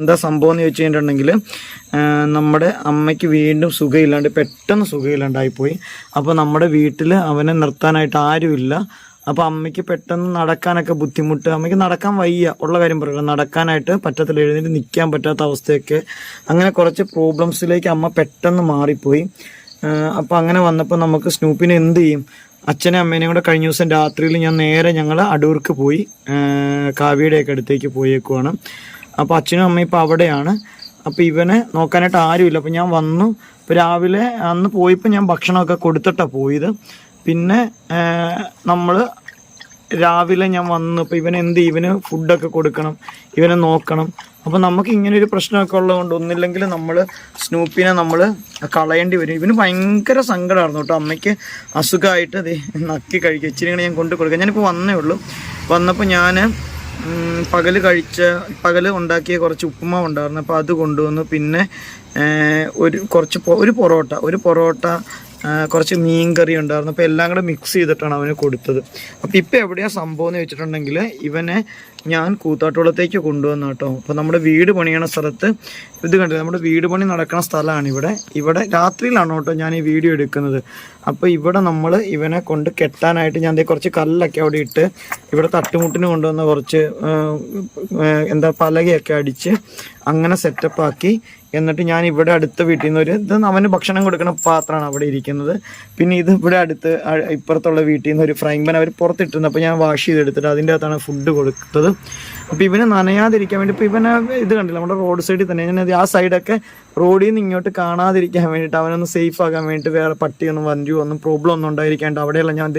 എന്താ സംഭവം എന്ന് ചോദിച്ചു കഴിഞ്ഞിട്ടുണ്ടെങ്കിൽ നമ്മുടെ അമ്മയ്ക്ക് വീണ്ടും സുഖമില്ലാണ്ട് പെട്ടെന്ന് സുഖമില്ലാണ്ടായിപ്പോയി. അപ്പോൾ നമ്മുടെ വീട്ടിൽ അവനെ നിർത്താനായിട്ട് ആരുമില്ല. അപ്പോൾ അമ്മയ്ക്ക് പെട്ടെന്ന് നടക്കാനൊക്കെ ബുദ്ധിമുട്ട്. അമ്മയ്ക്ക് നടക്കാൻ വയ്യ ഉള്ള കാര്യം പറയുക നടക്കാനായിട്ട് പറ്റത്തില്ല എഴുന്നേറ്റ് നിൽക്കാൻ പറ്റാത്ത അവസ്ഥയൊക്കെ. അങ്ങനെ കുറച്ച് പ്രോബ്ലംസിലേക്ക് അമ്മ പെട്ടെന്ന് മാറിപ്പോയി. അപ്പോൾ അങ്ങനെ വന്നപ്പോൾ നമുക്ക് സ്നൂപ്പിനെ എന്ത് ചെയ്യും? അച്ഛനെ അമ്മേനെയും കൂടെ കഴിഞ്ഞ ദിവസം രാത്രിയിൽ ഞാൻ നേരെ ഞങ്ങൾ അടൂർക്ക് പോയി കാവ്യയുടെയൊക്കെ അടുത്തേക്ക് പോയേക്കുവാണ്. അപ്പോൾ അച്ഛനും അമ്മയും ഇപ്പോൾ അവിടെയാണ്. അപ്പോൾ ഇവനെ നോക്കാനായിട്ട് ആരുമില്ല. അപ്പോൾ ഞാൻ വന്നു. ഇപ്പോൾ രാവിലെ അന്ന് പോയപ്പോൾ ഞാൻ ഭക്ഷണമൊക്കെ കൊടുത്തിട്ടാണ് പോയത്. പിന്നെ നമ്മൾ രാവിലെ ഞാൻ വന്നു. അപ്പോൾ ഇവൻ എന്ത്? ഇവന് ഫുഡൊക്കെ കൊടുക്കണം. ഇവനെ നോക്കണം. അപ്പോൾ നമുക്ക് ഇങ്ങനെ ഒരു പ്രശ്നമൊക്കെ ഉള്ളതുകൊണ്ട് ഒന്നില്ലെങ്കിൽ നമ്മൾ സ്നൂപ്പിനെ നമ്മൾ കളയേണ്ടി വരും. ഇവന് ഭയങ്കര സങ്കടമായിരുന്നു കേട്ടോ. അമ്മയ്ക്ക് അസുഖമായിട്ട് ദേ നക്കി കഴിക്കുക ഇച്ചിരി ഞാൻ കൊണ്ട് കൊടുക്കാം. ഞാനിപ്പോൾ വന്നേ ഉള്ളൂ. വന്നപ്പോൾ ഞാൻ പകൽ കഴിച്ച പകൽ ഉണ്ടാക്കിയ കുറച്ച് ഉപ്പുമാവ് ഉണ്ടായിരുന്നു. അപ്പോൾ അത് കൊണ്ടുവന്നു. പിന്നെ ഒരു കുറച്ച് ഒരു പൊറോട്ട ഒരു പൊറോട്ട കുറച്ച് മീൻ കറി ഉണ്ടായിരുന്നു. അപ്പോൾ എല്ലാം കൂടെ മിക്സ് ചെയ്തിട്ടാണ് അവന് കൊടുത്തത്. അപ്പോൾ ഇപ്പോൾ എവിടെയാണ് സംഭവം എന്ന് വെച്ചിട്ടുണ്ടെങ്കിൽ ഇവനെ ഞാൻ കൂത്താട്ടുകുളത്തേക്ക് കൊണ്ടുവന്നു കേട്ടോ. അപ്പോൾ നമ്മുടെ വീട് പണിയണ സ്ഥലത്ത് ഇത് കണ്ടില്ല നമ്മുടെ വീട് പണി നടക്കുന്ന സ്ഥലമാണ് ഇവിടെ. ഇവിടെ രാത്രിയിലാണ് കേട്ടോ ഞാൻ ഈ വീഡിയോ എടുക്കുന്നത്. അപ്പോൾ ഇവിടെ നമ്മൾ ഇവനെ കൊണ്ട് കെട്ടാനായിട്ട് ഞാൻ കുറച്ച് കല്ലൊക്കെ അവിടെ ഇട്ട് ഇവിടെ തട്ടുമുട്ടിന് കൊണ്ടുവന്ന കുറച്ച് എന്താ പലകയൊക്കെ അടിച്ച് അങ്ങനെ സെറ്റപ്പ് ആക്കി. എന്നിട്ട് ഞാൻ ഇവിടെ അടുത്ത വീട്ടിൽ നിന്ന് ഒരു ഇത് അവന് ഭക്ഷണം കൊടുക്കുന്ന പാത്രമാണ് അവിടെ ഇരിക്കുന്നത്. പിന്നെ ഇത് ഇവിടെ അടുത്ത് ഇപ്പുറത്തുള്ള വീട്ടിൽ നിന്ന് ഒരു ഫ്രൈങ് പാൻ അവർ പുറത്തിട്ടിരുന്നു അപ്പോൾ ഞാൻ വാഷ് ചെയ്തെടുത്തിട്ട് അതിന്റെ അകത്താണ് ഫുഡ് കൊടുത്തത്. അപ്പോൾ ഇവന് നനയാതിരിക്കാൻ വേണ്ടി ഇപ്പോൾ ഇവനെ ഇത് കണ്ടില്ല നമ്മുടെ റോഡ് സൈഡിൽ തന്നെ. ഞാൻ ആ സൈഡൊക്കെ റോഡിൽ നിന്ന് ഇങ്ങോട്ട് കാണാതിരിക്കാൻ വേണ്ടിയിട്ട് അവനൊന്ന് സേഫ് ആകാൻ വേണ്ടിയിട്ട് വേറെ പട്ടിയൊന്നും വണ്ടിയോ ഒന്നും പ്രോബ്ലം ഒന്നും ഉണ്ടായിരിക്കാണ്ട് അവിടെയെല്ലാം ഞാൻ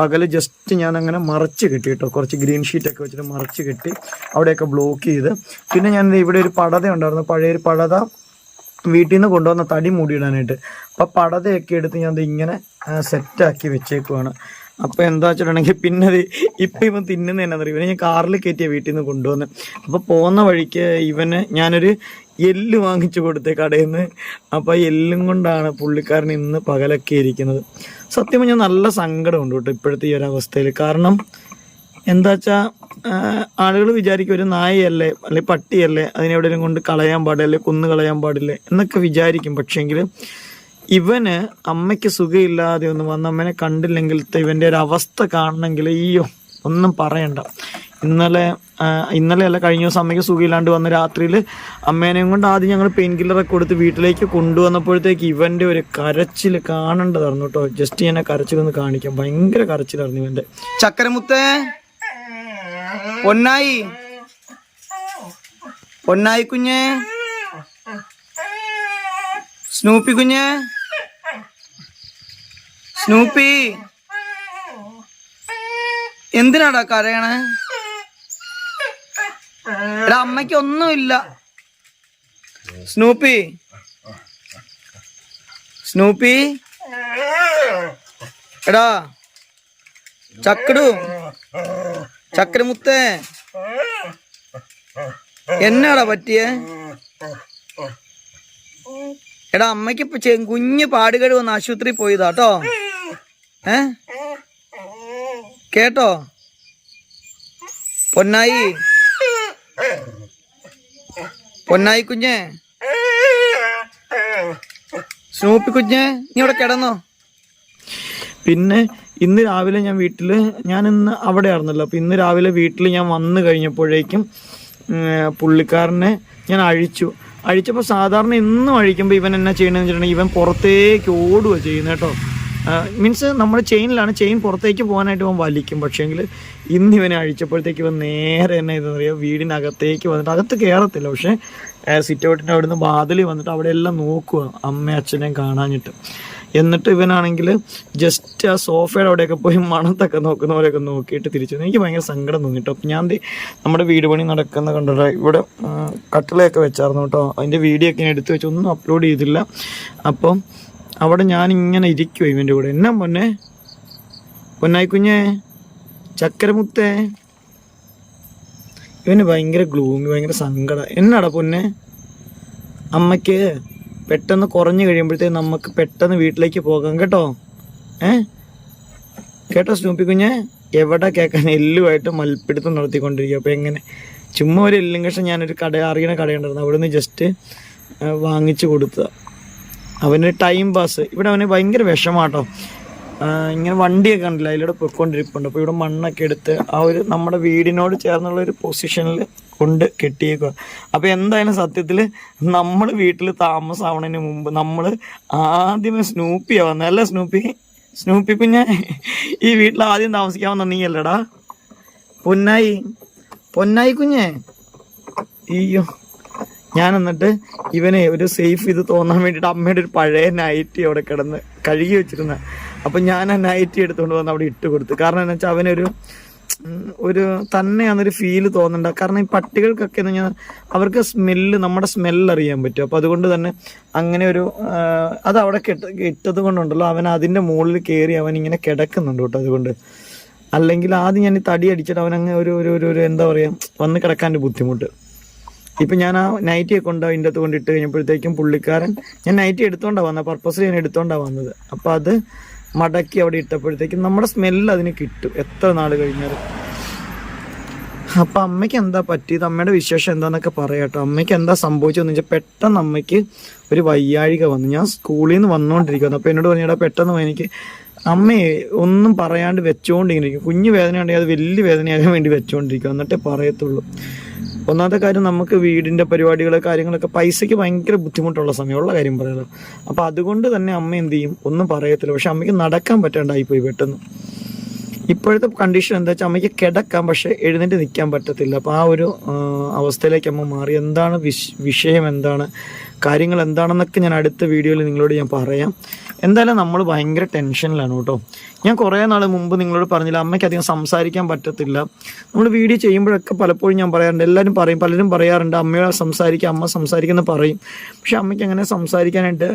പകൽ ജസ്റ്റ് ഞാൻ അങ്ങനെ മറച്ച് കെട്ടി കേട്ടോ. കുറച്ച് ഗ്രീൻ ഷീറ്റൊക്കെ വെച്ചിട്ട് മറച്ച് കെട്ടി അവിടെയൊക്കെ ബ്ലോക്ക് ചെയ്ത്. പിന്നെ ഞാൻ ഇവിടെ ഒരു പടത ഉണ്ടായിരുന്നു പഴയൊരു പടത വീട്ടിൽ നിന്ന് കൊണ്ടുവന്ന തടി മൂടിയിടാനായിട്ട്. അപ്പം പടതയൊക്കെ എടുത്ത് ഞാൻ ഇങ്ങനെ സെറ്റാക്കി വെച്ചേക്കുവാണ്. അപ്പോൾ എന്താ വെച്ചിട്ടുണ്ടെങ്കിൽ പിന്നെ അത് ഇപ്പം ഇവൻ തിന്നുന്ന എന്നാന്നറിയും? ഇവനെ ഞാൻ കാറിൽ കയറ്റിയ വീട്ടിൽ നിന്ന് കൊണ്ടുവന്ന്. അപ്പോൾ പോകുന്ന വഴിക്ക് ഇവന് ഞാനൊരു എല്ല് വാങ്ങിച്ചു കൊടുത്തേ കടയിൽ നിന്ന് അപ്പോൾ എല്ലും കൊണ്ടാണ് പുള്ളിക്കാരൻ ഇന്ന് പകലൊക്കെ ഇരിക്കുന്നത്. സത്യം പറഞ്ഞാൽ നല്ല സങ്കടമുണ്ട് കേട്ടോ ഇപ്പോഴത്തെ ഈ ഒരു അവസ്ഥയിൽ കാരണം എന്താ വെച്ചാ ആളുകൾ വിചാരിക്കും ഒരു നായയല്ലേ അല്ലെങ്കിൽ പട്ടിയല്ലേ അതിനെവിടെയും കൊണ്ട് കളയാൻ പാടില്ലേ കൊന്നു കളയാൻ പാടില്ലേ എന്നൊക്കെ വിചാരിക്കും. പക്ഷേങ്കിൽ ഇവന് അമ്മയ്ക്ക് സുഖമില്ലാതെ ഒന്ന് വന്ന് അമ്മനെ കണ്ടില്ലെങ്കിൽ ഇവന്റെ ഒരു അവസ്ഥ കാണണമെങ്കിൽ അയ്യോ ഒന്നും പറയണ്ട. ഇന്നലെ ഇന്നലെ അല്ല കഴിഞ്ഞ ദിവസം അമ്മയ്ക്ക് സുഖമില്ലാണ്ട് വന്ന രാത്രിയിൽ അമ്മേനെയും കൊണ്ട് ആദ്യം ഞങ്ങൾ പെയിൻ കില്ലറൊക്കെ കൊടുത്ത് വീട്ടിലേക്ക് കൊണ്ടുവന്നപ്പോഴത്തേക്ക് ഇവന്റെ ഒരു കരച്ചിൽ കാണേണ്ടതായിരുന്നു കേട്ടോ. ജസ്റ്റ് ഞാൻ കരച്ചിൽ ഒന്ന് കാണിക്കാം. ഭയങ്കര കരച്ചിലായിരുന്നു ഇവന്റെ. ചക്കരമുത്തേ പൊന്നായി പൊന്നായി കുഞ്ഞേ സ്നൂപ്പി കുഞ്ഞ്. സ്നൂപ്പി എന്തിനാടാ കരയണേ? എടാ അമ്മയ്ക്ക് ഒന്നുമില്ല. സ്നൂപ്പി സ്നൂപ്പി എടാ ചക്കടു. ചക്കരമുത്തേ. എന്നാടാ പറ്റിയേ? എടാ അമ്മയ്ക്ക് കുഞ്ഞ് പാടുകേട് വന്ന് ആശുപത്രി പോയതാട്ടോ ഏ? കേട്ടോ? പൊന്നായി. പൊന്നായി കുഞ്ഞ്. സ്നൂപ്പി കുഞ്ഞ് നീ ഇവിടെ കിടന്നോ? പിന്നെ ഇന്ന് രാവിലെ ഞാൻ വീട്ടിൽ ഞാൻ ഇന്ന് അവിടെ ആയിരുന്നല്ലോ അപ്പം ഇന്ന് രാവിലെ വീട്ടിൽ ഞാൻ വന്നു കഴിഞ്ഞപ്പോഴേക്കും പുള്ളിക്കാരനെ ഞാൻ അഴിച്ചു. അഴിച്ചപ്പോൾ സാധാരണ എന്നും അഴിക്കുമ്പോൾ ഇവൻ എന്നാ ചെയ്യണമെന്ന് വെച്ചിട്ടുണ്ടെങ്കിൽ ഇവൻ പുറത്തേക്ക് ഓടുക ചെയ്യുന്നത് കേട്ടോ. മീൻസ് നമ്മൾ ചെയിനിലാണ് ചെയിൻ പുറത്തേക്ക് പോകാനായിട്ട് ഇവൻ വലിക്കും. പക്ഷേങ്കിൽ ഇന്ന് ഇവനെ അഴിച്ചപ്പോഴത്തേക്ക് ഇവൻ നേരെ തന്നെ ഇതെന്ന് പറയുക വീടിനകത്തേക്ക് വന്നിട്ട് അകത്ത് കയറത്തില്ല പക്ഷേ സിറ്റ് ഔട്ടിന്റെ അവിടുന്ന് വാതിലിൽ വന്നിട്ട് അവിടെ എല്ലാം നോക്കുക അമ്മ അച്ഛനെയും കാണാഞ്ഞിട്ട്. എന്നിട്ട് ഇവനാണെങ്കിൽ ജസ്റ്റ് ആ സോഫയുടെ അവിടെയൊക്കെ പോയി മണത്തൊക്കെ നോക്കുന്ന പോലെയൊക്കെ നോക്കിയിട്ട് തിരിച്ചു എനിക്ക് ഭയങ്കര സങ്കടം തോന്നി കേട്ടോ അപ്പം ഞാൻ നമ്മുടെ വീട് പണി നടക്കുന്ന കണ്ടിട്ട് ഇവിടെ കട്ടിലയൊക്കെ വെച്ചായിരുന്നു കേട്ടോ അതിന്റെ വീഡിയോ ഒക്കെ ഞാൻ എടുത്തു വെച്ച് ഒന്നും അപ്ലോഡ് ചെയ്തില്ല. അപ്പം അവിടെ ഞാൻ ഇങ്ങനെ ഇരിക്കുമോ ഇവന്റെ കൂടെ. എന്നാ പൊന്നെ? പൊന്നായി കുഞ്ഞേ ചക്കരമുത്തേ. ഇവന് ഭയങ്കര ഗ്ലൂമി ഭയങ്കര സങ്കടം. എന്നാടാ പൊന്നെ? അമ്മയ്ക്ക് പെട്ടെന്ന് കുറഞ്ഞു കഴിയുമ്പോഴത്തേക്ക് നമുക്ക് പെട്ടെന്ന് വീട്ടിലേക്ക് പോകാം കേട്ടോ? ഏ? കേട്ടോ സ്നൂപ്പി കുഞ്ഞെ? എവിടെ കേൾക്കാൻ എല്ലുമായിട്ട് മൽപ്പിടുത്തം നടത്തിക്കൊണ്ടിരിക്കുക അപ്പോൾ എങ്ങനെ? ചുമ്മാ ഒരു എല്ലും കഷം ഞാനൊരു കട അറിയണ കടയുണ്ടായിരുന്നു. അവിടെ നിന്ന് ജസ്റ്റ് വാങ്ങിച്ചു കൊടുത്തത്. അവന് ടൈം പാസ് ഇവിടെ അവന് ഭയങ്കര വിഷമാട്ടോ. ഇങ്ങനെ വണ്ടിയൊക്കെ ഉണ്ടല്ലോ അതിലൂടെ പൊയ്ക്കൊണ്ടിരിപ്പുണ്ട്. അപ്പോൾ ഇവിടെ മണ്ണൊക്കെ എടുത്ത് ആ ഒരു നമ്മുടെ വീടിനോട് ചേർന്നുള്ള ഒരു പൊസിഷനിൽ കൊണ്ട് കെട്ടിയേക്കുക അപ്പോൾ എന്തായാലും സത്യത്തിൽ നമ്മൾ വീട്ടിൽ താമസമാവണതിന് മുമ്പ് നമ്മൾ ആദ്യമേ സ്നൂപ്പിയാണ് വന്നത് നല്ല സ്നൂപ്പി സ്നൂപ്പി കുഞ്ഞെ ഈ വീട്ടിൽ ആദ്യം താമസിക്കാൻ വന്ന നീയല്ലടാ. പൊന്നായി. പൊന്നായി കുഞ്ഞേ. അയ്യോ. ഞാൻ എന്നിട്ട് ഇവനെ ഒരു സേഫ് ഇത് തോന്നാൻ വേണ്ടിയിട്ട് അമ്മയുടെ ഒരു പഴയ നൈറ്റി അവിടെ കിടന്ന് കഴുകി വെച്ചിരുന്ന. അപ്പം ഞാൻ ആ നൈറ്റി എടുത്തുകൊണ്ട് വന്ന് അവിടെ ഇട്ട് കൊടുത്തു. കാരണം എന്താ വെച്ചാൽ അവനൊരു ഒരു തന്നെയാണെന്നൊരു ഫീൽ തോന്നണ്ട. കാരണം ഈ പട്ടികൾക്കൊക്കെ എന്ന് പറഞ്ഞാൽ അവർക്ക് സ്മെല്ല് നമ്മുടെ സ്മെല്ല് അറിയാൻ പറ്റും. അപ്പോൾ അതുകൊണ്ട് തന്നെ അങ്ങനെ ഒരു അത് അവിടെ കെട്ട് ഇട്ടത് കൊണ്ടുണ്ടല്ലോ. അവൻ അതിന്റെ മുകളിൽ കയറി അവൻ ഇങ്ങനെ കിടക്കുന്നുണ്ട് കേട്ടോ അതുകൊണ്ട്. അല്ലെങ്കിൽ ആദ്യം ഞാൻ തടി അടിച്ചിട്ട് ഒരു ഒരു ഒരു- ഒരു എന്താ പറയുക വന്ന് കിടക്കാന്റെ ബുദ്ധിമുട്ട്. ഇപ്പം ഞാൻ ആ നൈറ്റി ഒക്കെ കൊണ്ട് അതിന്റെ അകത്ത് കൊണ്ടിട്ട് കഴിഞ്ഞപ്പോഴത്തേക്കും പുള്ളിക്കാരൻ ഞാൻ നൈറ്റി എടുത്തോണ്ടാണ് വന്നത് പർപ്പസ് ഞാൻ എടുത്തോണ്ടാണ് വന്നത്. അപ്പം അത് മടക്കി അവിടെ ഇട്ടപ്പോഴത്തേക്കും നമ്മുടെ സ്മെല്ല് അതിന് കിട്ടും. എത്ര നാൾ കഴിഞ്ഞാലും. അപ്പൊ അമ്മയ്ക്ക് എന്താ പറ്റിയത്? അമ്മയുടെ വിശേഷം എന്താന്നൊക്കെ പറയാട്ടോ. അമ്മയ്ക്ക് എന്താ സംഭവിച്ചതെന്ന് വെച്ചാൽ പെട്ടെന്ന് അമ്മയ്ക്ക് ഒരു വയ്യാഴിക വന്നു. ഞാൻ സ്കൂളിൽ നിന്ന് വന്നുകൊണ്ടിരിക്കുന്നു അപ്പോൾ എന്നോട് പറഞ്ഞാൽ പെട്ടെന്ന് എനിക്ക് അമ്മയെ ഒന്നും പറയാണ്ട് വെച്ചുകൊണ്ടിരിക്കും കുഞ്ഞു വേദന ഉണ്ടെങ്കിൽ അത് വലിയ വേദനയാകാൻ വേണ്ടി വെച്ചുകൊണ്ടിരിക്കും എന്നിട്ടേ പറയത്തുള്ളൂ. ഒന്നാമത്തെ കാര്യം നമുക്ക് വീടിന്റെ പരിപാടികൾ കാര്യങ്ങളൊക്കെ പൈസയ്ക്ക് ഭയങ്കര ബുദ്ധിമുട്ടുള്ള സമയമുള്ള കാര്യം പറയുന്നത്. അപ്പോൾ അതുകൊണ്ട് തന്നെ അമ്മ എന്ത് ചെയ്യും? ഒന്നും പറയത്തില്ല. പക്ഷെ അമ്മയ്ക്ക് നടക്കാൻ പറ്റാണ്ടായിപ്പോയി പെട്ടെന്ന്. ഇപ്പോഴത്തെ കണ്ടീഷൻ എന്താ വെച്ചാൽ അമ്മയ്ക്ക് കിടക്കാം പക്ഷെ എഴുന്നേറ്റ് നിൽക്കാൻ പറ്റത്തില്ല. അപ്പോൾ ആ ഒരു അവസ്ഥയിലേക്ക് അമ്മ മാറി. എന്താണ് വിഷയം എന്താണ്? കാര്യങ്ങൾ എന്താണെന്നൊക്കെ ഞാൻ അടുത്ത വീഡിയോയിൽ നിങ്ങളോട് ഞാൻ പറയാം. എന്തായാലും നമ്മൾ ഭയങ്കര ടെൻഷനിലാണ് കേട്ടോ. ഞാൻ കുറേ നാൾ മുമ്പ് നിങ്ങളോട് പറഞ്ഞില്ല അമ്മയ്ക്ക് അധികം സംസാരിക്കാൻ പറ്റത്തില്ല. നമ്മൾ വീഡിയോ ചെയ്യുമ്പോഴൊക്കെ പലപ്പോഴും ഞാൻ പറയാറുണ്ട് എല്ലാവരും പറയും പലരും പറയാറുണ്ട് അമ്മയോട് സംസാരിക്കുക അമ്മ സംസാരിക്കുന്ന പറയും. പക്ഷെ അമ്മയ്ക്ക് അങ്ങനെ സംസാരിക്കാനായിട്ട്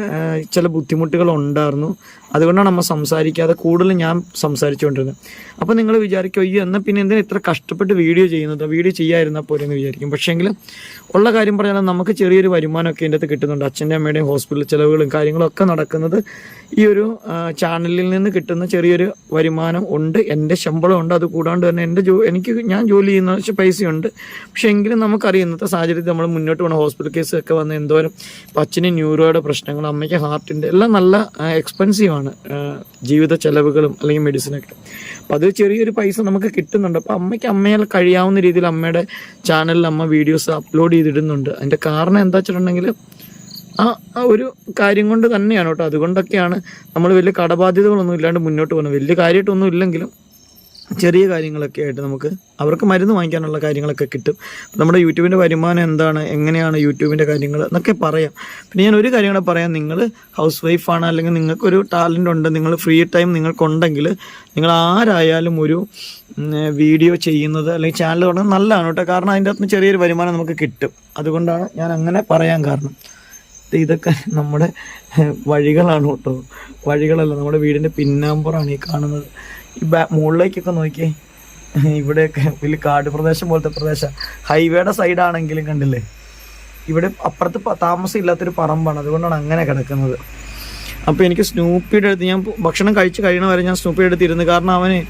ചില ബുദ്ധിമുട്ടുകൾ ഉണ്ടായിരുന്നു. അതുകൊണ്ടാണ് അമ്മ സംസാരിക്കാതെ കൂടുതൽ ഞാൻ സംസാരിച്ചുകൊണ്ടിരുന്നത്. അപ്പോൾ നിങ്ങൾ വിചാരിക്കും അയ്യോ എന്നാൽ പിന്നെ എന്തിനാ ഇത്ര കഷ്ടപ്പെട്ട് വീഡിയോ ചെയ്യുന്നത്? വീഡിയോ ചെയ്യാതിരുന്നാൽ പോലെ എന്ന് വിചാരിക്കും. പക്ഷേങ്കിൽ ഉള്ള കാര്യം പറഞ്ഞാൽ നമുക്ക് ചെറിയൊരു വരുമാനമൊക്കെ ഇതിന്റെ അകത്ത് കിട്ടുന്നുണ്ട്. അച്ഛന്റെ അമ്മയുടെയും ഹോസ്പിറ്റൽ ചിലവുകളും കാര്യങ്ങളൊക്കെ നടക്കുന്നത് ഈ ഒരു ചാനലിൽ നിന്ന് കിട്ടുന്ന ചെറിയൊരു വരുമാനം ഉണ്ട്. എന്റെ ശമ്പളം ഉണ്ട്. അത് കൂടാണ്ട് തന്നെ എന്റെ ജോ എനിക്ക് ഞാൻ ജോലി ചെയ്യുന്ന വെച്ചാൽ പൈസയുണ്ട്. പക്ഷേ എങ്കിലും നമുക്കറിയാം സാഹചര്യത്തിൽ നമ്മൾ മുന്നോട്ട് പോകണം ഹോസ്പിറ്റൽ കേസ് ഒക്കെ വന്ന് എന്തോരം അച്ഛന് ന്യൂറോയുടെ പ്രശ്നങ്ങൾ അമ്മയ്ക്ക് ഹാർട്ടിന്റെ എല്ലാം നല്ല എക്സ്പെൻസീവാണ് ജീവിത ചെലവുകളും അല്ലെങ്കിൽ മെഡിസിനൊക്കെ അപ്പം അത് ചെറിയൊരു പൈസ നമുക്ക് കിട്ടുന്നുണ്ട്. അപ്പോൾ അമ്മയ്ക്ക് അമ്മയാൽ കഴിയാവുന്ന രീതിയിൽ അമ്മയുടെ ചാനലിൽ അമ്മ വീഡിയോസ് അപ്ലോഡ് ചെയ്തിടുന്നുണ്ട്. അതിന്റെ കാരണം എന്താ വെച്ചിട്ടുണ്ടെങ്കിൽ ആ ഒരു കാര്യം കൊണ്ട് തന്നെയാണ് കേട്ടോ. അതുകൊണ്ടൊക്കെയാണ് നമ്മൾ വലിയ കടബാധ്യതകളൊന്നും ഇല്ലാണ്ട് മുന്നോട്ട് പോകുന്നത്. വലിയ കാര്യമായിട്ടൊന്നും ഇല്ലെങ്കിലും ചെറിയ കാര്യങ്ങളൊക്കെ ആയിട്ട് നമുക്ക് അവർക്ക് മരുന്ന് വാങ്ങിക്കാനുള്ള കാര്യങ്ങളൊക്കെ കിട്ടും. നമ്മുടെ യൂട്യൂബിന്റെ വരുമാനം എന്താണ്? എങ്ങനെയാണ് യൂട്യൂബിന്റെ കാര്യങ്ങൾ എന്നൊക്കെ പറയാം. പിന്നെ ഞാൻ ഒരു കാര്യം കൂടെ പറയാം. നിങ്ങൾ ഹൗസ് വൈഫാണ് അല്ലെങ്കിൽ നിങ്ങൾക്കൊരു ടാലന്റ് ഉണ്ട് നിങ്ങൾ ഫ്രീ ടൈം നിങ്ങൾക്കുണ്ടെങ്കിൽ നിങ്ങൾ ആരായാലും ഒരു വീഡിയോ ചെയ്യുന്നത് അല്ലെങ്കിൽ ചാനൽ തുടങ്ങുന്നത് നല്ലതാണ് കേട്ടോ. കാരണം അതിന്റെ അകത്ത് ചെറിയൊരു വരുമാനം നമുക്ക് കിട്ടും. അതുകൊണ്ടാണ് ഞാൻ അങ്ങനെ പറയാൻ കാരണം. ഇതൊക്കെ നമ്മുടെ വഴികളാണ് കേട്ടോ. വഴികളല്ല നമ്മുടെ വീടിന്റെ പിന്നാമ്പുറമാണ് ഈ കാണുന്നത്. ഈ ബാ മുകളിലേക്കൊക്കെ നോക്കിയേ. ഇവിടെയൊക്കെ വലിയ കാട് പ്രദേശം പോലത്തെ പ്രദേശം. ഹൈവേയുടെ സൈഡാണെങ്കിലും കണ്ടില്ലേ? ഇവിടെ അപ്പുറത്ത് താമസം ഇല്ലാത്തൊരു പറമ്പാണ്. അതുകൊണ്ടാണ് അങ്ങനെ കിടക്കുന്നത്. അപ്പോൾ എനിക്ക് സ്നൂപ്പിയുടെ അടുത്ത് ഞാൻ ഭക്ഷണം കഴിച്ച് കഴിയണ വരെ ഞാൻ സ്നൂപ്പിയുടെ അടുത്ത് ഇരുന്നു. കാരണം അവന്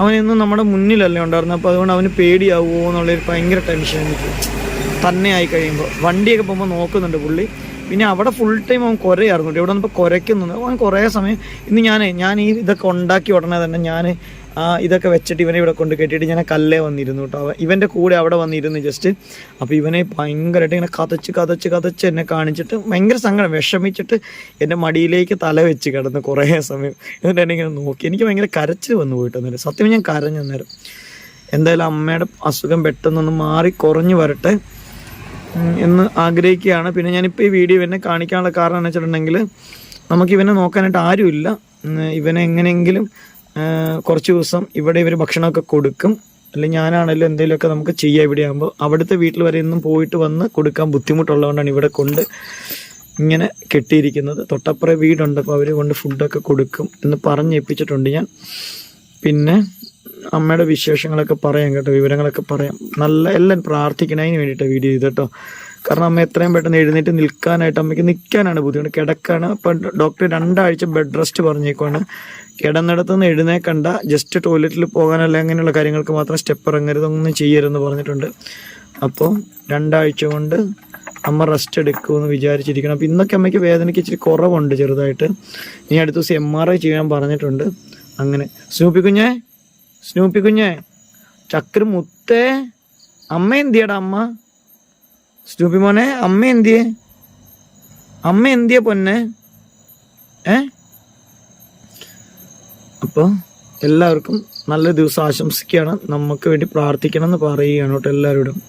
അവനൊന്നും നമ്മുടെ മുന്നിലല്ലേ ഉണ്ടായിരുന്നത്. അപ്പോൾ അതുകൊണ്ട് അവന് പേടിയാവുമോ എന്നുള്ളൊരു ഭയങ്കര ടെൻഷൻ എനിക്ക്. തന്നെ ആയി കഴിയുമ്പോൾ വണ്ടിയൊക്കെ പോകുമ്പോൾ നോക്കുന്നുണ്ട് പുള്ളി. പിന്നെ അവിടെ ഫുൾ ടൈം അവൻ കുരയായിരുന്നു. ഇവിടെ വന്നപ്പോൾ കുരയ്ക്കുന്നുണ്ട് അവൻ കുറേ സമയം ഇന്ന് ഞാൻ ഞാൻ ഈ ഇതൊക്കെ ഉണ്ടാക്കി ഉടനെ തന്നെ ഞാൻ ഇതൊക്കെ വെച്ചിട്ട് ഇവനെ ഇവിടെ കൊണ്ട് കെട്ടിയിട്ട് ഞാൻ കല്ലേ വന്നിരുന്നു കേട്ടോ ഇവന്റെ കൂടെ അവിടെ വന്നിരുന്നു ജസ്റ്റ് അപ്പോൾ ഇവനെ ഭയങ്കരമായിട്ട് ഇങ്ങനെ കതച്ച് കതച്ച് കതച്ച് എന്നെ കാണിച്ചിട്ട് ഭയങ്കര സങ്കടം. വിഷമിച്ചിട്ട് എന്റെ മടിയിലേക്ക് തല വെച്ച് കിടന്ന് കുറേ സമയം. എന്നിട്ട് എന്നെ ഇങ്ങനെ നോക്കി. എനിക്ക് ഭയങ്കര കരച്ചിൽ വന്നു പോയിട്ട് അന്നേരം സത്യം ഞാൻ കരഞ്ഞു അന്നേരം. എന്തായാലും അമ്മയുടെ അസുഖം പെട്ടെന്നൊന്ന് മാറി കുറഞ്ഞു വരട്ടെ. എന്ന് ആഗ്രഹിക്കുകയാണ്. പിന്നെ ഞാനിപ്പോൾ ഈ വീഡിയോ ഇവനെ കാണിക്കാനുള്ള കാരണം എന്ന് വെച്ചിട്ടുണ്ടെങ്കിൽ നമുക്ക് ഇവനെ നോക്കാനായിട്ട് ആരുമില്ല. ഇവനെ എങ്ങനെയെങ്കിലും കുറച്ച് ദിവസം ഇവിടെ ഇവർ ഭക്ഷണമൊക്കെ കൊടുക്കും. അല്ലെങ്കിൽ ഞാനാണെങ്കിലും എന്തെങ്കിലുമൊക്കെ നമുക്ക് ചെയ്യാം ഇവിടെ ആകുമ്പോൾ അവിടുത്തെ വീട്ടിൽ വരെ ഇന്നും പോയിട്ട് വന്ന് കൊടുക്കാൻ ബുദ്ധിമുട്ടുള്ളതുകൊണ്ടാണ് ഇവിടെ കൊണ്ട് ഇങ്ങനെ കെട്ടിയിരിക്കുന്നത്. തൊട്ടപ്പുറേ വീടുണ്ട്. അപ്പോൾ അവർ കൊണ്ട് ഫുഡൊക്കെ കൊടുക്കും എന്ന് പറഞ്ഞേൽപ്പിച്ചിട്ടുണ്ട് ഞാൻ. പിന്നെ അമ്മയുടെ വിശേഷങ്ങളൊക്കെ പറയാം കേട്ടോ വിവരങ്ങളൊക്കെ പറയാം. നല്ല എല്ലാം പ്രാർത്ഥിക്കണതിന് വേണ്ടിയിട്ട് വീഡിയോ ചെയ്ത് കേട്ടോ കാരണം അമ്മ എത്രയും പെട്ടെന്ന് എഴുന്നേറ്റ് നിൽക്കാനായിട്ട് അമ്മയ്ക്ക് നിൽക്കാനാണ് ബുദ്ധിമുട്ട്. കിടക്കാണ്. അപ്പം ഡോക്ടർ രണ്ടാഴ്ച ബെഡ് റെസ്റ്റ് പറഞ്ഞേക്കുവാണ്. കിടന്നിടത്തുനിന്ന് എഴുന്നേക്കണ്ട. ജസ്റ്റ് ടോയ്ലറ്റിൽ പോകാനല്ല അങ്ങനെയുള്ള കാര്യങ്ങൾക്ക് മാത്രം സ്റ്റെപ്പ് ഇറങ്ങരുത് ഒന്നും ചെയ്യരുതെന്ന് പറഞ്ഞിട്ടുണ്ട്. അപ്പോൾ രണ്ടാഴ്ച കൊണ്ട് അമ്മ റെസ്റ്റ് എടുക്കുമെന്ന് വിചാരിച്ചിരിക്കണം അപ്പോൾ ഇന്നൊക്കെ അമ്മയ്ക്ക് വേദനയ്ക്ക് ഇച്ചിരി കുറവുണ്ട് ചെറുതായിട്ട്. ഇനി അടുത്ത ദിവസം എം ആർ ഐ ചെയ്യാൻ പറഞ്ഞിട്ടുണ്ട്. അങ്ങനെ. സ്നൂപ്പി കുഞ്ഞേ സ്നൂപ്പി കുഞ്ഞേ ചക്ര മുത്തേ അമ്മ എന്തിയടാ അമ്മ? സ്നൂപ്പി മോനെ അമ്മ എന്തിയെ? അമ്മ എന്തിയ പൊന്നെ? ഏ? അപ്പോൾ എല്ലാവർക്കും നല്ല ദിവസം ആശംസിക്കുകയാണ്. നമുക്ക് വേണ്ടി പ്രാർത്ഥിക്കണം എന്ന് പറയുകയാണ് കേട്ടോ എല്ലാവരോടും.